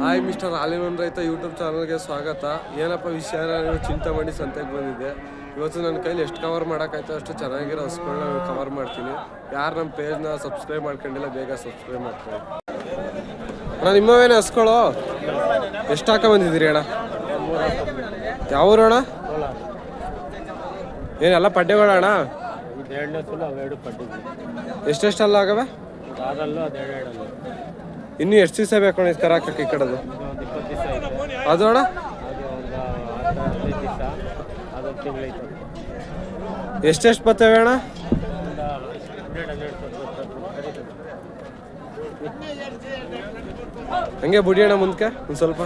Hi mister ಹಾಲಿನ ರೈತ YouTube ಚಾನಲ್ಗೆ ಸ್ವಾಗತ. ಏನಪ್ಪ ವಿಷಯ? ನೀವು ಚಿಂತೆ ಮಾಡಿ ಸಂತೆಗೆ ಬಂದಿದ್ದೆ. ಇವತ್ತು ನನ್ನ ಕೈಲಿ ಎಷ್ಟು ಕವರ್ ಮಾಡೋಕ್ಕಾಯ್ತು ಅಷ್ಟು ಚೆನ್ನಾಗಿರೋ ಹಸ್ಗಳನ್ನ ಕವರ್ ಮಾಡ್ತೀನಿ. ಯಾರು ನಮ್ಮ ಪೇಜ್ನ ಸಬ್ಸ್ಕ್ರೈಬ್ ಮಾಡ್ಕೊಂಡಿಲ್ಲ ಬೇಗ ಸಬ್ಸ್ಕ್ರೈಬ್ ಮಾಡ್ಕೊಳ್ಳಿ. ಅಣ್ಣ ನಿಮ್ಮವೇನೇ ಹಸ್ಕೊಳ್ಳೋ ಎಷ್ಟು ಹಾಕ ಬಂದಿದ್ದೀರಿ ಅಣ್ಣ? ಯಾವ ಊರು ಅಣ್ಣ? ಏನೆಲ್ಲ ಪಡ್ಡೆಗಳ ಅಣ್ಣ? ಎಷ್ಟೆಷ್ಟೆಲ್ಲ ಆಗವೆ? ಇನ್ನೂ ಎಷ್ಟು ದಿವಸ ಬೇಕು ಅಣ್ಣ ಇದು ಕರಾಕಕ್ಕೆ ಈ ಕಡೆದು? ಅದೋಣ ಎಷ್ಟೆಷ್ಟು ಬರ್ತವೆ ಅಣ್ಣ? ಹಂಗೆ ಬುಡಿ ಅಣ್ಣ ಮುಂದಕ್ಕೆ ಒಂದು ಸ್ವಲ್ಪ.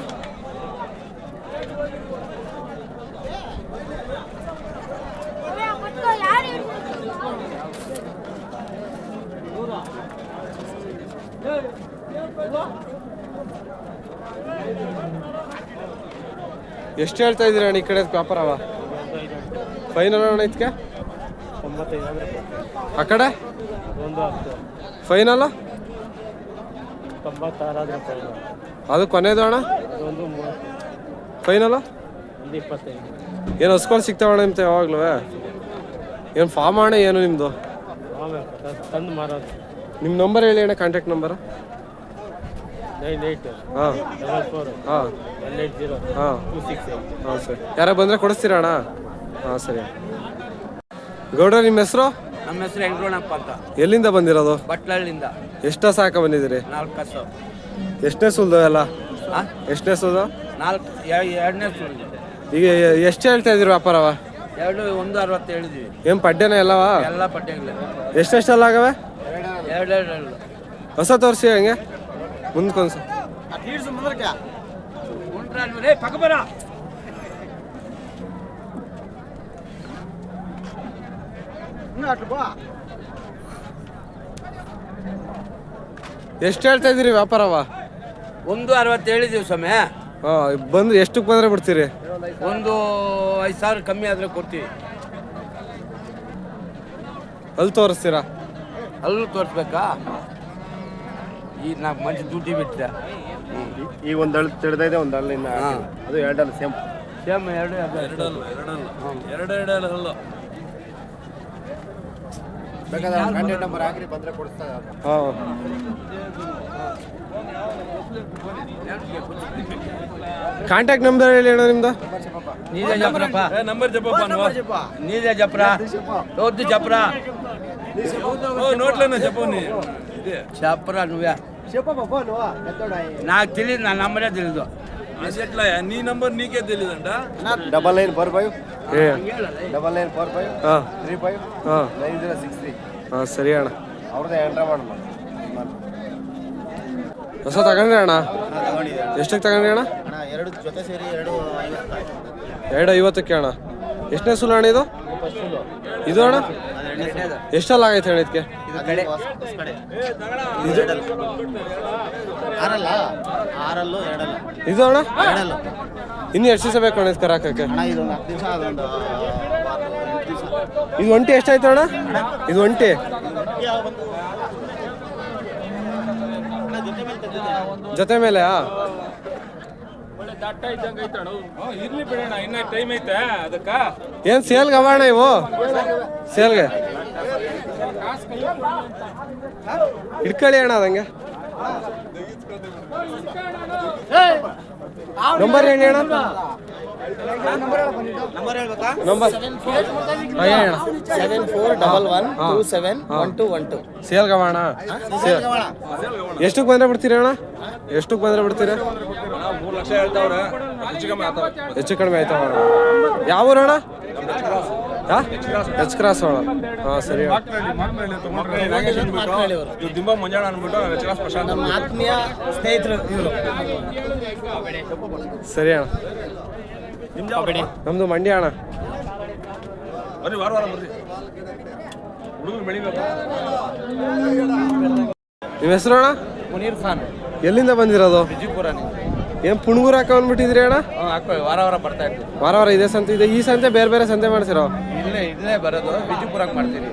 ಎಷ್ಟು ಹೇಳ್ತಾ ಇದ್ದೀರ ಅಣ್ಣ ಈ ಕಡೆ ವ್ಯಾಪಾರವ ಫೈನಲ್ ಅಣ್ಣ ಇದಕ್ಕೆ? ಆ ಕಡೆ? ಫೈನಲ್ ಅದು ಕೊನೆದು ಅಣ್ಣ? ಫೈನಲ್ ಏನು ಹಸ್ಕೊಂಡು ಸಿಗ್ತಾವಣ್ಣ ನಿಮ್ದು ಯಾವಾಗ್ಲೂ? ಏನು ಫಾರ್ಮ್ ಅಣ್ಣ ಏನು ನಿಮ್ಮದು ನಿಮ್ಮ ನಂಬರ್ ಹೇಳಿ ಅಣ್ಣ ಕಾಂಟ್ಯಾಕ್ಟ್ ನಂಬರ್ ನೈನ್ ಏಯ್ಟ್ ಹಾಂ. ಡಬಲ್ ಫೋರ್ ಹಾಂ. ಒನ್ ಏಯ್ಟ್ ಜೀರೋ ಹಾಂ. ಟೂ ಸಿಕ್ಸ್ ಏಯ್ಟ್ ಹಾಂ ಸರಿ. ಯಾರ ಬಂದರೆ ಕೊಡಿಸ್ತೀರಾ ಅಣ್ಣ? ಹಾಂ ಸರಿ. ಗೌಡ ನಿಮ್ಮ ಹೆಸರು? ನಮ್ಮ ಹೆಸರು ಹೆಂಗ್ರೋಣಪ್ಪ ಅಂತ. ಎಲ್ಲಿಂದ ಬಂದಿರೋದು? ಬಟ್ಲಳ್ಳಿಂದ ಎಷ್ಟು ಸಾಕ ಬಂದಿದ್ದೀರಿ? ನಾಲ್ಕು ಕಸು ಎಷ್ಟನೇ ಸುಲ್ದು ಎಲ್ಲ? ಆ? ಎಷ್ಟನೇ ಸುಲ್ದು ನಾಲ್ಕು ಎರಡನೇ ಸುಳ್ಳು ಈಗ ಎಷ್ಟು ಹೇಳ್ತಾ ಇದ್ದೀರಿ ವ್ಯಾಪಾರವ ಎರಡು ಒಂದು ಅರವತ್ತು ಹೇಳಿದ್ವಿ. ಏನು ಪಡ್ಡೆನ ಎಲ್ಲವ ಎಲ್ಲ ಪಟ್ಟೆಗಳು ಎಷ್ಟೆಷ್ಟೆಲ್ಲ ಆಗವೆ? ಎರಡು ಎರಡು ಎರಡು ಹೊಸ ತೋರಿಸಿ ಹಂಗೆ? ಪಕ್ಕ ಬರ ಎಷ್ಟು ಹೇಳ್ತಾ ಇದ್ದೀರಿ ವ್ಯಾಪಾರವ? ಒಂದು ಅರವತ್ತು ಹೇಳಿದೀವಿ ಸ್ವಾಮಿ ಹಾಂ ಬಂದು ಎಷ್ಟಕ್ಕೆ ಬಂದರೆ ಬಿಡ್ತೀರಿ? ಒಂದು ಐದು ಸಾವಿರ ಕಮ್ಮಿ ಆದರೆ ಕೊಡ್ತೀವಿ. ಅಲ್ಲಿ ತೋರಿಸ್ತೀರಾ? ಅಲ್ಲೂ ತೋರಿಸ್ಬೇಕಾ? ಈ ನಾಲ್ಕು ದುಡ್ಡಿ ದುಡ್ಡು ಬಿಟ್ಟಿದೆ. ಈ ಒಂದು ಅಳು ತಿಳಿದೈದೆ ಒಂದು ಇನ್ನ ಅದು ಎರಡಲ್ಲ ಸೇಮ್. ಸೇಮ್ ಎರಡು ಎರಡಲ್ಲ ಎರಡು ಎರಡು ಅಲ್ಲ ಕಾಂಟ್ಯಾಕ್ಟ್ ನಂಬರ್ ಹೇಳಿ ಅಣ್ಣ ನಿಮ್ದು? ನೀದೇ ಜಪ್ರಪ್ಪ. ನಂಬರ್ ಜಪ್ರಪ್ಪ ನೀದೇ ಜಪ್ರ. ಓದ್ದು ಜಪ್ರ. ನೋಟ್ಲನ್ನ ಜಪ್ಪ ನೀ నీ ಜಪ್ರ నువ్వే నాకు తెలియదు నా నంబరే తెలీదు అది ఎట్లా నీ నంబర్ నీకే తెలియదంట ಡಬಲ್ ನೈನ್ ಫೋರ್ ಫೈವ್ ಏ ಡಬಲ್ ನೈನ್ ಫೋರ್ ಫೈವ್ ಹಾಂ ತ್ರೀ ಫೈವ್ ಹಾಂ ನೈನ್ ಜೀರೋ ಸಿಕ್ಸ್ ತ್ರೀ ಹಾಂ ಸರಿ ಅಣ್ಣ ಅವ್ರದ್ದೇ ಎಂಟ್ರ ಮಾಡಮ್ಮ ಹೊಸ ತಗೊಂಡ್ರಿ ಅಣ್ಣ ಎಷ್ಟಕ್ಕೆ ತಗೊಂಡ್ರಿ ಅಣ್ಣ ಅಣ್ಣ ಎರಡು ಜೊತೆ ಸೇರಿ ಎರಡು ಎರಡು ಐವತ್ತಕ್ಕೆ ಅಣ್ಣ ಎಷ್ಟನೇ ಸುಲ ಅಣ್ಣ ಇದು ಇದು ಅಣ್ಣ ಎಷ್ಟೆಲ್ಲ ಆಗೈತೆ ಹೇಳಿದ್ಕೆ? ಇದು ಆರಲ್ಲ? ಆರಲ್ಲು ಎರಡಲ್ಲ? ಇದು ಅಣ್ಣ? ಎರಡಲ್ಲ. ಇನ್ನು ಎಷ್ಟು ದಿವಸ ಬೇಕು ಅಣ್ಣ ಇದು ದಿವಸ ಅದೊಂದು ಎಂಟು ಇದು ಒಂಟಿ ಎಷ್ಟಾಯ್ತು ಅಣ್ಣ? ಇದು ಒಂಟಿ. ಜೊತೆ ಮೇಲೆ ಇರ್ಲಿ ಬಿಡೋಣ ಇನ್ನ ಟೈಮ್ ಐತೆ ಅದಕ್ಕ. ಏನು ಸೇಲ್ಗೆ ಅವಣ ಇವು? ಸೇಲ್ಗೆ. ಇಟ್ಕೊಳ್ಳಿ ಅಣ್ಣ ಅದಂಗೆ. ನಂಬರ್ ಹೇಳಿ? ಅಣ್ಣ number seven four double one ಹಾ. Two seven one two one two ಸೇಲ್ಗೆ ಅವ ಅಣ್ಣ. ಸೇಲ್ ಎಷ್ಟಕ್ಕೆ ಬಂದ್ರೆ ಬಿಡ್ತೀರಿ ಅಣ್ಣ? ಎಷ್ಟಕ್ಕೆ ಬಂದ್ರೆ ಬಿಡ್ತೀರಿ? ಲಕ್ಷ ಹೇಳ್ತಾವ್ರ. ಹೆಚ್ಚು ಕಮ್ಮಿ ಆತಾವ ಹೆಚ್ಚು ಕಡಿಮೆ ಆಯ್ತಾವ ಅಣ್ಣ ಯಾವ ಊರಣ ಅಣ್ಣ ಹಾಂ? ಎಚ್ ಕ್ರಾಸ್ ಅಣ್ಣ ಹಾ ಸರಿ. ದಿಂಬ ಮಂಜಾಣ ಅಂದ್ಬಿಟ್ಟು ರಚನಾಸ್ ಪ್ರಶಾಂತ್ ನಮ್ಮ ಆತ್ಮೀಯ ಸ್ನೇಹಿತರು ಇವರು. ಸರಿ ಅಣ್ಣ. ನಮ್ದು ಮಂಡ್ಯ ಅಣ್ಣ. ಬರ್ರಿ ವಾರ ವಾರ ಬರ್ರಿ. ಹುಡುಗರು ಬೆಳಿಬೇಕು. ನಿಮ್ಮ ಹೆಸರು ಅಣ್ಣ? ಮುನೀರ್ ಖಾನ್. ಎಲ್ಲಿಂದ ಬಂದಿರೋದು? ವಿಜಯಪುರ ಏನು ಪುಣ್ಗೂರು ಹಾಕೊಂಡ್ಬಿಟ್ಟಿದ್ರಿ ಅಣ್ಣ? ಹಾಕೊಳ್ಳಿ ವಾರ ವಾರ ಬರ್ತಾ ಇತ್ತು ವಾರ ವಾರ ಇದೇ ಸಂತೆ ಇದೆ ಈ ಸಂತೆ ಬೇರೆ ಬೇರೆ ಸಂತೆ ಮಾಡ್ಸಿರೋ? ಇಲ್ಲೇ ಇಲ್ಲೇ ಬರೋದು. ವಿಜಯಪುರಾಗ ಮಾಡ್ತೀವಿ.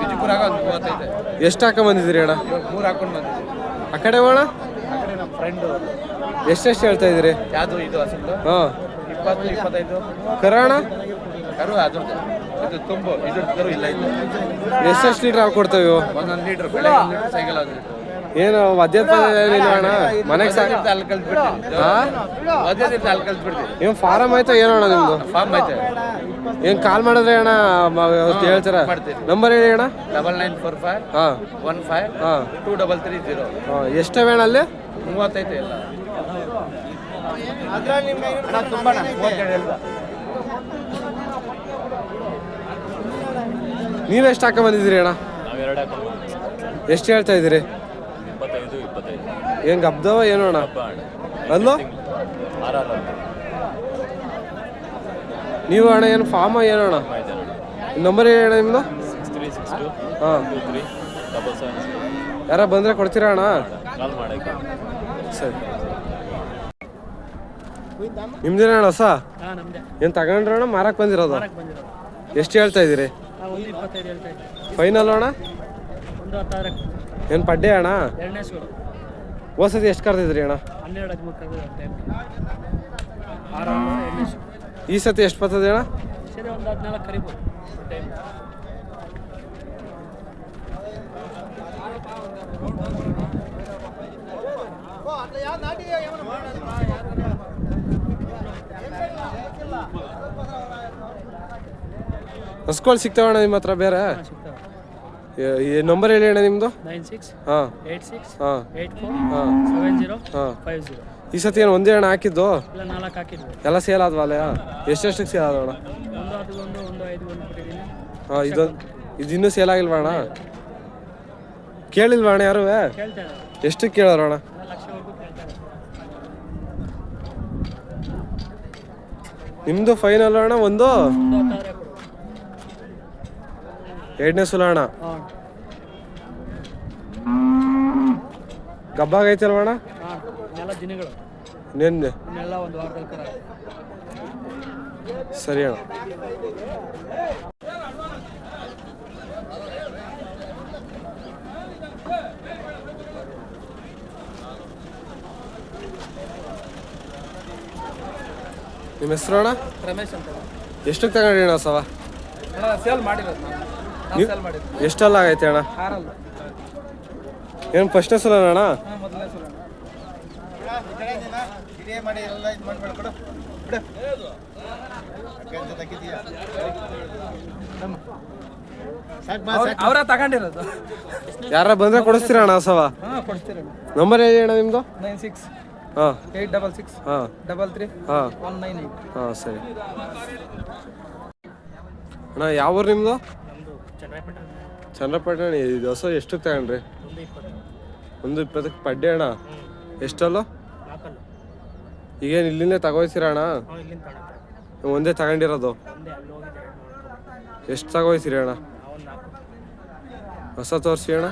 ವಿಜಯಪುರಾಗ ಒಂದು ಮೂವತ್ತೈತೆ ಎಷ್ಟು ಹಾಕೊಂಡ್ ಬಂದಿದ್ದೀರಿ ಅಣ್ಣ? ಮೂರು ಹಾಕೊಂಡು ಬಂದಿದ್ದೀವಿ. ಆ ಕಡೆ ಹೋಣ ಆ ಕಡೆ ನಮ್ಮ ಫ್ರೆಂಡು ಎಷ್ಟೆಷ್ಟು ಹೇಳ್ತಾ ಇದ್ದೀರಿ? ಯಾವುದು ಇದು ಹಸುಗಳು ಹಾಂ. ಇಪ್ಪತ್ತು ಇಪ್ಪತ್ತೈದು. ಅಣ್ಣ? ಕರು ಅದು ಇದು ತುಂಬು. ಇದ್ರ ಕರು ಇಲ್ಲ ಇದು ಎಷ್ಟೆಷ್ಟು ಲೀಟ್ರ್ ಹಾಕೊಡ್ತೇವೆ ಒಂದೊಂದು ಲೀಟ್ರ್ ಬೆಳೆ ಒಂದು ಲೀಟ್ರ್ ಸೈಕಲ್ ಒಂದು ಲೀಟ್ರ್ ಏನು ಅಣ್ಣ? ಮನೆಗೆ ಸಾಕು ಅಲ್ಲಿ ಕಲ್ತ್ಬಿಡ್ತೀನಿ ಅಲ್ಲಿ ಕಲ್ತ್ಬಿಡ್ತೀನಿ ಏನು ಫಾರಮ್ ಆಯ್ತಾ ಏನೋ ಅಣ್ಣ ನಿಮ್ದು? ಫಾರ್ಮ್ ಆಯ್ತಾ? ಏನು ಕಾಲ್ ಮಾಡಿದ್ರೆ ಅಣ್ಣ ವ್ಯವಸ್ಥೆ ಹೇಳ್ತೀರಾ? ನಂಬರ್ ಹೇಳಿ ಅಣ್ಣ. ಡಬಲ್ ನೈನ್ ಫೋರ್ ಫೈವ್ ಹಾಂ. ಒನ್ ಫೈವ್ ಹಾಂ. Two double three zero. ಹಾಂ ಎಷ್ಟವೆ ಅಣ್ಣ ಅಲ್ಲಿ? ಮೂವತ್ತೈತೆ ಇಲ್ಲ ನೀವೆಷ್ಟು ಮೂವತ್ತೆರಡು ಹೇಳ್ದ. ನೀವು ಎಷ್ಟು ಹಾಕ ಬಂದಿದ್ದೀರಿ ಅಣ್ಣ? ಹಾಕೊಂಡು ಎಷ್ಟು ಹೇಳ್ತಾ ಇದ್ದೀರಿ? ಏನು ಗಬ್ದವ ಏನು ಅಣ್ಣ? ಅಲ್ಲೋ? ಆರ್ ಆರ್ ನೀವು ಅಣ್ಣ ಏನು ಫಾರ್ಮ ಏನು ಅಣ್ಣ? ನಂಬರ್ ಏನು ನಿಮ್ದು? ಹಾಂ. ಯಾರ ಬಂದರೆ ಕೊಡ್ತೀರಾ ಅಣ್ಣ? ಸರಿ. ನಿಮ್ದೇನ ಅಣ್ಣ ಹೊಸ? ಏನು ತಗೊಂಡ್ರ ಅಣ್ಣ? ಮಾರಕ್ಕೆ ಬಂದಿರೋದು? ಬಂದಿರೋದು. ಎಷ್ಟು ಹೇಳ್ತಾ ಇದ್ದೀರಿ? ಫೈನಲ್ ಅಣ್ಣ? ಏನು ಪಡ್ಡೆ ಅಣ್ಣ? ಹೋಸತಿ ಎಷ್ಟು ಕರೆದಿದ್ರಿ ಅಣ್ಣ? ಹನ್ನೆರಡು ಹದಿಮೂರು ಈ ಸತಿ ಎಷ್ಟು ಬರ್ತದೆ ಅಣ್ಣ? ಸರಿ ಒಂದು ಹದಿನಾಲ್ಕು ಕರಿಬೋದು ಟೈಮ್ ಹಸ್ಕೊಳ್ ಸಿಗ್ತಾವಣ್ಣ ನಿಮ್ಮ ಹತ್ರ ಬೇರೆ? ನಂಬರ್ ಹೇಳಿ ಅಣ್ಣ ನಿಮ್ಮದು ನೈನ್ ಸಿಕ್ಸ್ ಹಾಂ. ಸಿಕ್ಸ್ ಹಾಂ. ಫೋರ್ ಹಾಂ. ಸೆವೆನ್ ಜೀರೋ ಹಾಂ. Five zero. ಈ ಸತಿ ಏನು ಒಂದೇ ಅಣ್ಣ ಹಾಕಿದ್ದು? ಇಲ್ಲ ನಾಲ್ಕು ಹಾಕಿದ್ವಿ. ಎಲ್ಲ ಸೇಲ್ ಆದ್ವಲ್ಲ ಎಷ್ಟೆಷ್ಟಕ್ಕೆ ಸೇಲ್ ಆದವಣ್ಣ ಒಂದು ಅದು ಒಂದು ಒಂದು ಐದು ಒಂದು ಕೊಟ್ಟಿದ್ದೀನಿ. ಹಾಂ ಇದೊಂದು ಇದು ಇನ್ನೂ ಸೇಲ್ ಆಗಿಲ್ವಾ ಅಣ್ಣ? ಕೇಳಿಲ್ವಾ ಅಣ್ಣ ಯಾರು? ಎಷ್ಟಕ್ಕೆ ಎಷ್ಟು ಕೇಳೋರು ಅಣ್ಣ? ಲಕ್ಷವರೆಗೂ ಕೇಳ್ತೇನೆ ನಿಮ್ಮದು ಫೈನಲ್ ಅಣ್ಣ ಒಂದು? ಒಂದು ಹತ್ತಾರು ಕೊಡು ಎರಡನೇ ಸುಲಾಣ ಅಣ್ಣ. ಹಾಂ ಗಬ್ಬಾಗೈತಲ್ವ ಅಣ್ಣ? ದಿನಗಳು ನಿನ್ನೆ. ಸರಿ ಅಣ್ಣ. ನಿಮ್ಮ ಹೆಸರು ಅಣ್ಣ? ರಮೇಶ್ ಅಂತ. ಎಷ್ಟಕ್ಕೆ ತಗೊಂಡ್ರಿ ಅಣ್ಣ ಸವಾ? ಸೇಲ್ ಮಾಡಿರೋದು ಎಷ್ಟೆಲ್ಲ ಆಗೈತೆ ಅಣ್ಣ? ಏನ್ ಫಸ್ಟ್ನೇ ಸಲ ಅಣ್ಣ? ಅವರ ತಗೊಂಡಿರೋದು. ಯಾರ ಬಂದ್ರೆ ಕೊಡಿಸ್ತೀರ ಅಣ್ಣ ಸವ? ಹಾಂ ಕೊಡ್ತೀರಿ ನಂಬರ್ ಹೇಳಿ ಅಣ್ಣ ನಿಮ್ಮದು ನೈನ್ ಸಿಕ್ಸ್ ಹಾಂ. ಏಯ್ಟ್ ಡಬಲ್ ಸಿಕ್ಸ್ ಹಾಂ. ಡಬಲ್ ತ್ರೀ ಹಾಂ. ಒನ್ ನೈನ್ ಏಯ್ಟ್ ಹಾಂ ಸರಿ. ಅಣ್ಣ ಯಾವ ಊರು ನಿಮ್ಮದು ಚಂದ್ರಪಟ್ಟಣ ಇದು ಹೊಸ ಎಷ್ಟಕ್ಕೆ ತಗೊಂಡ್ರಿ? ಒಂದು ಇಪ್ಪತ್ತು. ಒಂದು ಇಪ್ಪತ್ತಕ್ಕೆ ಪಡ್ಡೆ ಅಣ್ಣ? ಎಷ್ಟಲ್ಲ? ಈಗೇನು ಇಲ್ಲಿಂದ ತಗೋಯ್ತೀರ ಅಣ್ಣ? ಒಂದೇ ತಗೊಂಡಿರೋದು? ಎಷ್ಟು ತಗೋಯ್ತೀರಿ ಅಣ್ಣ? ಹೊಸ ತೋರಿಸಿ ಅಣ್ಣ.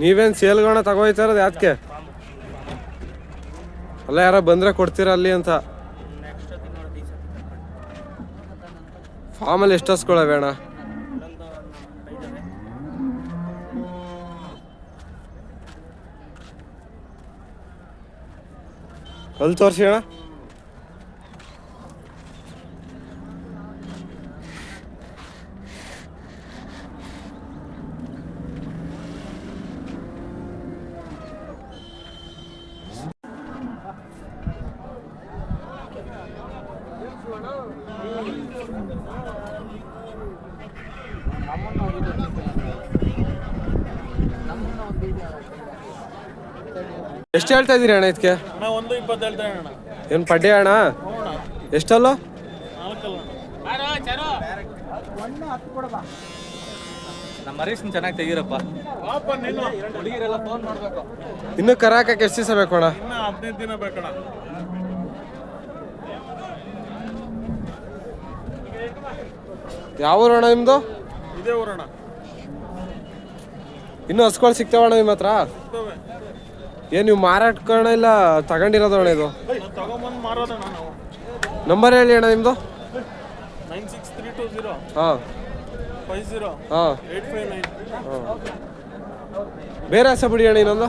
ನೀವೇನು ಸೇಲ್ಗಳನ್ನ ತಗೋಯ್ತಾರದು ಯಾಕೆ ಅಲ್ಲ, ಯಾರ ಬಂದ್ರೆ ಕೊಡ್ತೀರಾ ಅಲ್ಲಿ ಅಂತ? ಫಾರ್ಮಲ್ಲಿ ಎಷ್ಟು ಹಸ್ಕೊಳವೆ ಅಣ್ಣ ಅಲ್ಲಿ ತೋರಿಸಿ ಅಣ್ಣ. ಎಷ್ಟು ಹೇಳ್ತಾ ಇದ್ದೀರಿ ಅಣ್ಣ ಇದಕ್ಕೆ? ಏನ್ ಒಂದು ಇಪ್ಪತ್ತು ಹೇಳ್ತಾ ಅಣ್ಣ. ಏನು ಪಡ್ಡೆ ಅಣ್ಣ? ಎಷ್ಟಲ್ಲ? ನಮ್ಮ ಹರೀಶ್ ಚೆನ್ನಾಗಿ ತೆಗೀರಪ್ಪ ಹುಡುಗಿರೆಲ್ಲ ಫೋನ್ ನೋಡ್ಬೇಕು ಇನ್ನು ಕರಾಕಕ್ಕೆ ಎಷ್ಟು ದಿವಸ ಬೇಕು ಅಣ್ಣ? ಇನ್ನ ಹದಿನೈದು ದಿನ ಬೇಕಣ್ಣ. ಯಾವ ಊರಣ ನಿಮ್ದು? ಇದೇ ಇನ್ನೂ ಹಸ್ಗಳು ಸಿಗ್ತಾವಣ್ಣ ನಿಮ್ಮ ಹತ್ರ? ಏನು ನೀವು ಕಾರಣ ಇಲ್ಲ ತಗೊಂಡಿರೋದು ಅಣ್ಣ ಇದು? ನಂಬರ್ ಹೇಳಿ ಅಣ್ಣ ನಿಮ್ಮದು nine six three two zero. ಹಾಂ. Five zero. ಹಾಂ. ಅಣ್ಣ ಫೈವ್ ನೈನ್. ಹಾಂ. ಬೇರೆ ಆಸೆ ಬಿಡಿ ಅಣ್ಣ ಇನ್ನೊಂದು.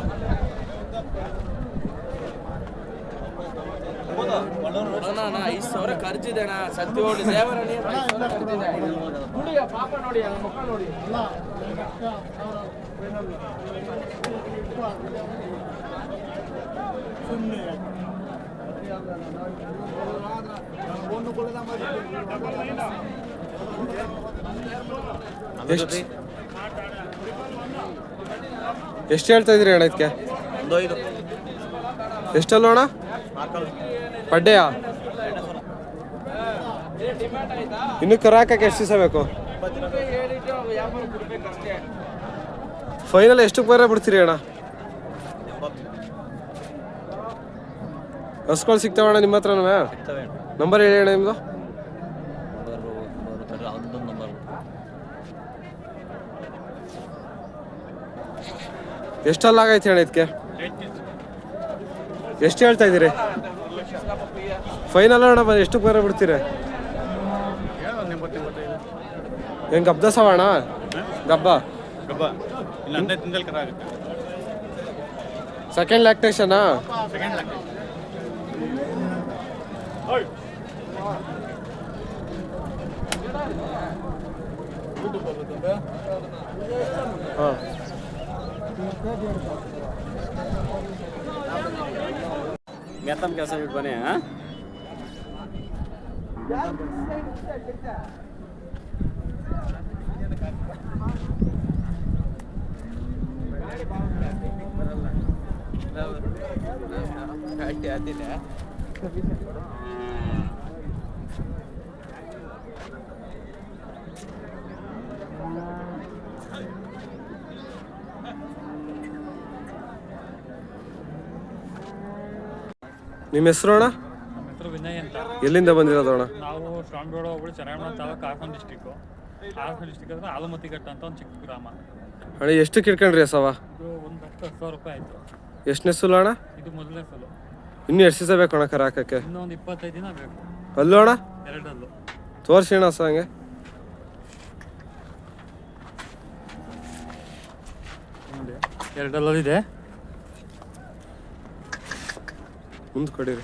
ಐದು ನೋಡಿ ಎಷ್ಟು? ಎಷ್ಟು ಹೇಳ್ತಾ ಇದ್ರಿ ಎಷ್ಟಲ್ಲ ಅಣ್ಣ? ಪಡ್ಡೆಯಾ? ಇನ್ನು ಕರಾಕಕ್ಕೆ ಎಷ್ಟು ದಿವಸ ಬೇಕು? ಫೈನಲ್ ಎಷ್ಟು ಬರ ಬಿಡ್ತೀರಿ ಅಣ್ಣ? ಹಸ್ಗಳು ಸಿಗ್ತಾವಣ್ಣ ನಿಮ್ಮ ಹತ್ರನೂ ನಂಬರ್ ಹೇಳಿ ಅಣ್ಣ. ನಿಮ್ಮದು ಬರುತ್ತಾರೆ ಅದೊಂದು ನಂಬರ್ ಎಷ್ಟಲ್ಲ ಆಗೈತೆ ಅಣ್ಣ ಇದಕ್ಕೆ? ಎಷ್ಟು ಹೇಳ್ತಾ ಇದ್ದೀರಿ? ಫೈನಲ್ ಅಣ್ಣ ಬಂದು ಎಷ್ಟು ಬರ ಬಿಡ್ತೀರಿ? ಹೆಂಗೆ ಗಬ್ದ ಅಣ್ಣ? ಗಬ್ಬ? ಸೆಕೆಂಡ್ ಲ್ಯಾಕ್ಟೇಷನಾ ಸೆಕೆಂಡ್ ಲ್ಯಾಕ್ ಹಾಂ ಮೆತ್ತಮ್ ಕೆಲಸ ಬಿಟ್ಟು ಬನ್ನಿ ಹಾಂ ನಿಮ್ಮ ಹೆಸರು ಅಣ್ಣ? ನಮ್ಮ ಹೆಸರು ವಿನಯ್ ಅಂತ. ಎಲ್ಲಿಂದ ಬಂದಿರೋದು ಅಣ್ಣ? ನಾವು ಶ್ರಾವಣಬೇಡ ಹೋಗ್ಬಿಟ್ಟು ಚೆನ್ನಾಗಿ ತಾಲೂಕು ಹಾಸನ ಡಿಸ್ಟಿಕ್ಕು ಹಾಸನ ಡಿಸ್ಟಿಕ್ ಅಂದ್ರೆ ಆಲಮತಿಘಟ್ಟ ಅಂತ ಒಂದು ಚಿಕ್ಕ ಗ್ರಾಮ. ಅಣ್ಣ ಎಷ್ಟು ಕಿಡ್ಕೊಂಡ್ರಿ ಸವ? ಇದು ಒಂದು ಲಕ್ಷ ಹತ್ತು ಸಾವಿರ ರೂಪಾಯಿ ಆಯಿತು. ಎಷ್ಟನೇ ಸುಲ ಅಣ್ಣ? ಇದು ಮೊದಲನೇ ಸಲ. ಇನ್ನೂ ಎಷ್ಟು ದಿವಸ ಬೇಕು ಅಣ್ಣ ಕರ ಹಾಕಕ್ಕೆ? ಇನ್ನೊಂದು ಇಪ್ಪತ್ತೈದು ದಿನ ಬೇಕು. ಅಲ್ಲೋ ಅಣ್ಣ? ಎರಡಲ್ಲೂ. ತೋರಿಸಿ ಅಣ್ಣ ಸ ಹಂಗೆ. ಎರಡಲ್ಲೂ ಇದೆ. ಮುಂದೆ ಕೊಡಿರಿ.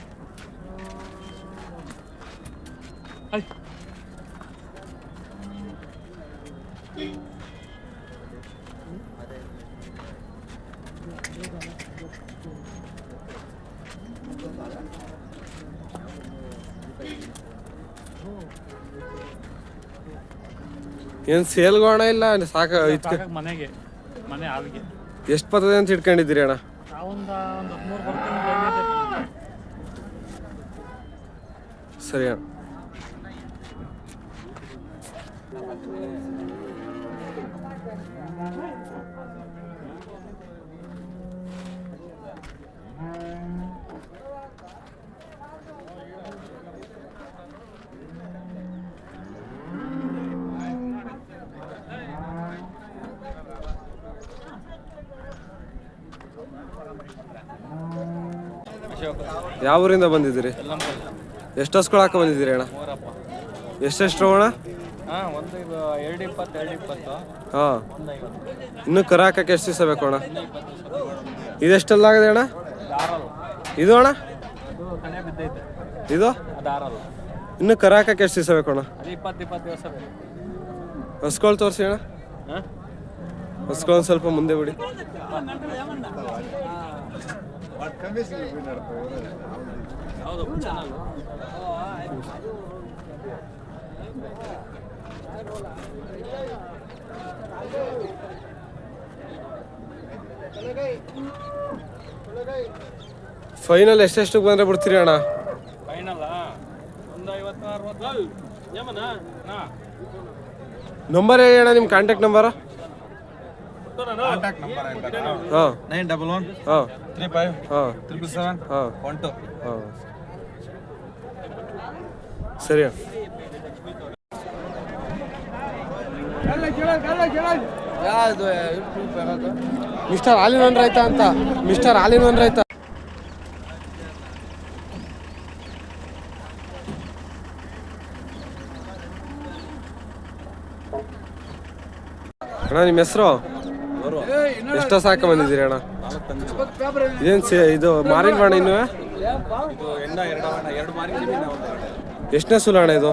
ಏನು ಸೇಲ್ಗೋಣ ಇಲ್ಲ ಸಾಕ ಇದಕ್ಕೆ ಮನೆಗೆ ಮನೆ ಎಷ್ಟು ಬರ್ತದೆ ಅಂತ ಇಟ್ಕೊಂಡಿದ್ದೀರಿ ಅಣ್ಣ? ನಾವೊಂದು ಒಂದು ಹದಿಮೂರು ಬರ್ತೀನಿ ಸರಿ ಅಣ್ಣ. ಯಾವ ಊರಿಂದ ಬಂದಿದ್ದೀರಿ? ಎಷ್ಟು ಹಸ್ಗಳು ಹಾಕ ಬಂದಿದ್ದೀರಿ ಅಣ್ಣ? ಎಷ್ಟೆಷ್ಟು ಅಣ್ಣ? ಹಾಂ ಇನ್ನು ಕರ ಹಾಕಕ್ಕೆ ಎಷ್ಟು ದಿವಸ ಬೇಕು ಅಣ್ಣ? ಇದೆಷ್ಟೆಲ್ಲ ಆಗಿದೆ ಅಣ್ಣ? ಇದು ಅಣ್ಣ? ಇದು ಇನ್ನು ಕರ ಹಾಕಕ್ಕೆ ಎಷ್ಟು ದಿವಸ ಬೇಕು ಅಣ್ಣ? ಹೊಸ್ಕೊಳ್ ತೋರಿಸಿ ಅಣ್ಣ. ಹಾಂ? ಹಸ್ಗಳು ಸ್ವಲ್ಪ ಮುಂದೆ ಬಿಡಿ. ಫೈನಲ್ ಎಷ್ಟೆಷ್ಟು ಬಂದ್ರೆ ಬಿಡ್ತೀರಿ ಅಣ್ಣ? ಫೈನಲ್ ಒಂದು ಐವತ್ತು ಅರವತ್ತು. ಏಮನ ನಾ. ನಂಬರ್ ಹೇಳಿ ಅಣ್ಣ ನಿಮ್ಮ ಕಾಂಟ್ಯಾಕ್ಟ್ ನಂಬರ್ ಕಾಂಟ್ಯಾಕ್ಟ್ ನಂಬರ್ ಹಾಂ. ನೈನ್ ಡಬಲ್ ಒನ್ ಹಾಂ. ತ್ರೀ ಫೈವ್ ಹಾಂ. ತ್ರಿಬಲ್ ಸೆವೆನ್ ಹಾಂ. ಒನ್ ಟು ಹಾಂ. ಸರಿ. ಮಿಸ್ಟರ್ ಆಲಿನ್ ಒನ್ ರೈತ ಅಂತ. ಮಿಸ್ಟರ್ ಆಲಿನ್ ಒನ್ ರೈತ. ಅಣ್ಣ ನಿಮ್ಮ ಹೆಸರು? ಎಷ್ಟ ಸಾಕ ಬಂದಿದ್ದೀರಿ ಅಣ್ಣ. ಇದೇನ್ ಸೇ ಇದು ಮಾರಿನ ಬಾಣ ಇನ್ನು ಎಷ್ಟನೇ ಸುಲ ಅಣ್ಣ ಇದು?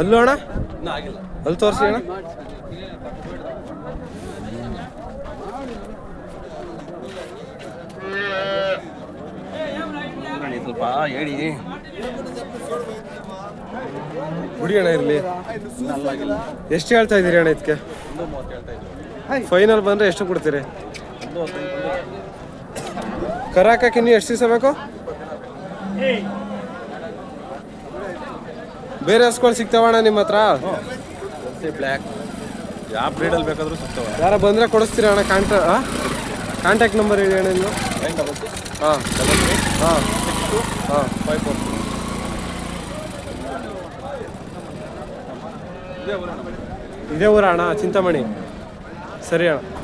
ಅಲ್ಲೂ ಅಣ್ಣ? ಅಲ್ಲಿ ತೋರಿಸಿ ಅಣ್ಣ. ಸ್ವಲ್ಪ ಹೇಳಿ. ಬಿಡಿ ಅಣ್ಣ ಇರ್ಲಿ. ಎಷ್ಟು ಹೇಳ್ತಾ ಇದ್ದೀರಿ ಅಣ್ಣ ಇದಕ್ಕೆ? ಫೈನಲ್ ಬಂದ್ರೆ ಎಷ್ಟು ಕೊಡ್ತೀರಿ? ಕರಾಕಕ್ಕೆ ನೀವು ಎಷ್ಟು ದಿವಸ ಬೇಕು? ಬೇರೆ ಹಸ್ಗಳು ಸಿಗ್ತಾವಣ್ಣ ನಿಮ್ಮ ಹತ್ರ? ಬ್ಲ್ಯಾಕ್ ಯಾವ ಬ್ರೀಡಲ್ಲಿ ಬೇಕಾದರೂ ಸಿಗ್ತವೆ. ಯಾರ ಬಂದ್ರೆ ಕೊಡಿಸ್ತೀರಾ ಅಣ್ಣ? ಕಾಂಟ್ಯಾ ಕಾಂಟ್ಯಾಕ್ಟ್ ನಂಬರ್ ಹೇಳಿ ಅಣ್ಣ ನೀವು ಹಾಂ. ಹಾಂ. ಹಾಂ. ಫೈವ್ ಫೋರ್ ಇದೇ ಊರ ಅಣ್ಣ ಚಿಂತಾಮಣಿ. ಸರಿ ಅಣ್ಣ.